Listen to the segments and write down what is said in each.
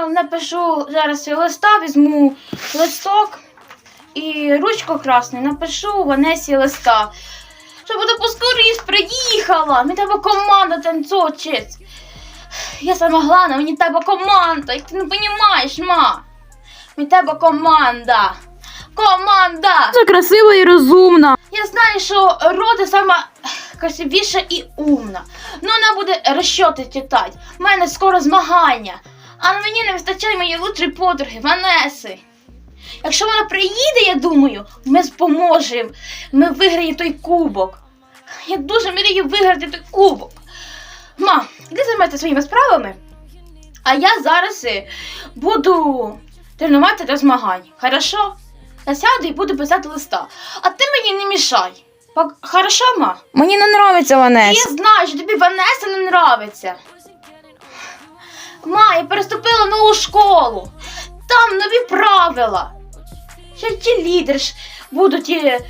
я напишу зараз листа, візьму листок і ручку красну, напишу Ванесі листа. Щоб вона поскоріш приїхала. Мені треба команда танцовчить. Я сама головна, мені треба команда. Як ти не розумієш, ма? Мені треба команда. Команда! Це красива і розумна. Я знаю, що Рода сама красивіша і умна. Ну вона буде розчоти читати. У мене скоро змагання. А мені не вистачає моєї лучшої подруги Ванеси. Якщо вона приїде, я думаю, ми зможемо. Ми виграємо той кубок. Я дуже мрію виграти той кубок. Ма, іди займайся своїми справами. А я зараз е, буду тренуватися до змагань. Хорошо? Я сяду і буду писати листа. А ти мені не мішай. Хорошо, ма? Мені не подобається Ванес. Я знаю, що тобі Ванеса не нравиться. Ма, я переступила нову школу. Там нові правила. Ще ті лідери ж будуть е,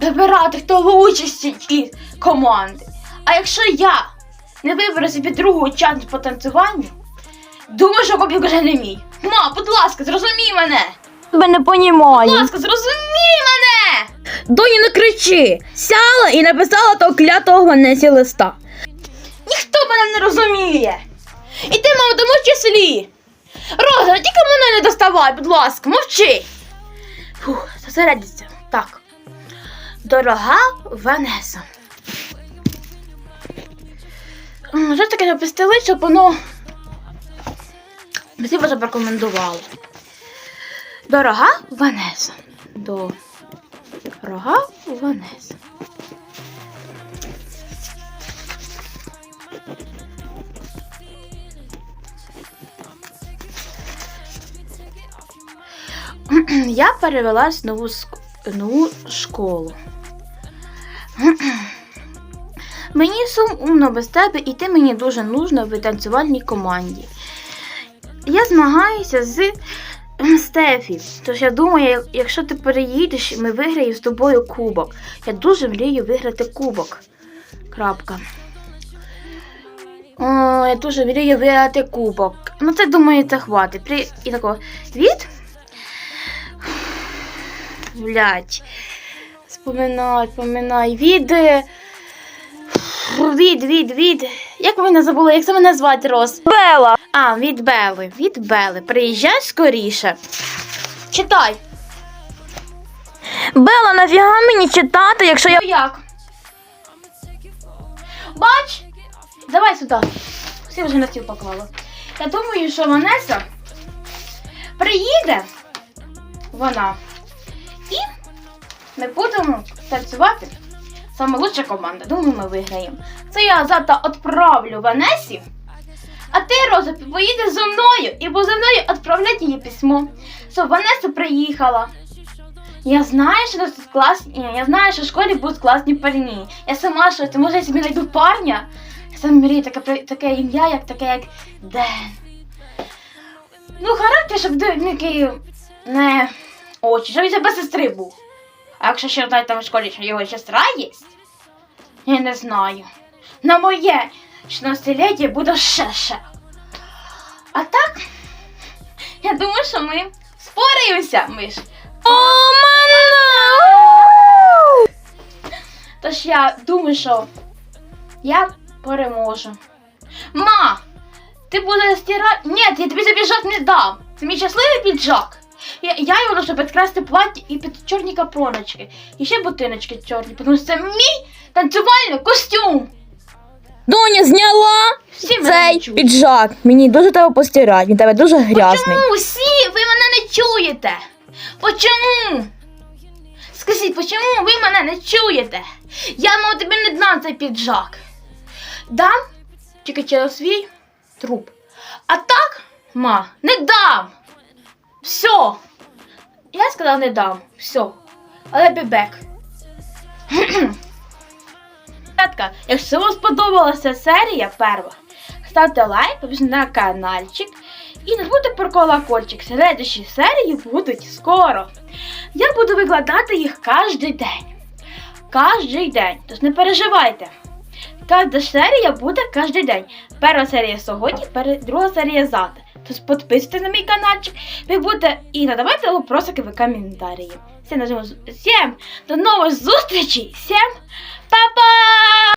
вибирати, хто в участі ті команди. А якщо я не виберу собі другу учасницю по танцюванню, думаю, що копік вже не мій. Ма, будь ласка, зрозумій мене. Тебе не Будь ласка, зрозумій мене. Доні, не кричи. Сяла і написала того клятого Ванесі листа. Ніхто мене не розуміє. І ти, мама, тому числі. Роза, тільки мене не доставай, будь ласка, мовчи. Фух, зосередіться. Так. Дорога Ванеса. Що таке напустили, щоб воно. Всі вже прокомендували. Дорога Ванеса. Дорога Ванеса. Я перевелась в нову, нову школу. Мені сумно без тебе, і ти мені дуже нужна в танцювальній команді. Я змагаюся з Стефі. Тож я думаю, якщо ти переїдеш, ми виграємо з тобою кубок. Я дуже мрію виграти кубок. Крапка. О, я дуже мрію виграти кубок. Ну це думаю, це хватить. При... І такого від Блять. Споминай, споминай. Від. Від, від, від. Як ви не забули, як це мене звати Рос? Бела. А, від Бели. Від Бели. Приїжджай скоріше. Читай. Бела, нафіга мені читати, якщо я. Ну як? Бач? Давай сюди. Всі вже на стіл поклала. Я думаю, що Ванеса приїде вона. Ми будемо танцювати. Саме лучша команда. Думаю, ми виграємо. Це я завтра відправлю Ванесі. А ти, Роза, поїдеш зі мною і бо за мною відправляти їй письмо. Щоб Ванеса приїхала. Я знаю, що тут класні. Я знаю, що в школі будуть класні парні. Я сама що ти може я собі знайду парня. Я сам мрію таке, таке ім'я, як таке, як Ден. Ну, характер, щоб Ден який не очі, щоб він ще без сестри був. А якщо ще знаєте там в школі, що його сестра є, я не знаю. На моє 16-ліття буде ще ще. А так, я думаю, що ми спораємося, ми ж. О, мама! Тож я думаю, що я переможу. Ма! Ти будеш стирати. Ні, я тобі цей піджак не дам. Це мій щасливий піджак. Я, я його ношу під красне плаття і під чорні капроночки. І ще ботиночки чорні, тому що це мій танцювальний костюм. Доня зняла Всі мене цей чують. піджак. Мені дуже треба постирати, він тебе дуже грязний. Почому всі ви мене не чуєте? Почому? Скажіть, почому ви мене не чуєте? Я мав тобі не дам цей піджак. Дам тільки через свій труп. А так, ма, не дам. Все. Я сказав не дам. Все. Але бібек. Ребятка, якщо вам сподобалася серія перша, ставте лайк, підписуйтесь на каналчик і не забудьте про колокольчик. Слідчі серії будуть скоро. Я буду викладати їх кожен день. Кожен день. Тож не переживайте. Кожна серія буде кожен день. Перша серія сьогодні, друга серія завтра то підписуйтесь на мій каналчик, ви будете і надавайте вопросики в коментарі. Всім, всім до нових зустрічей, всім па-па!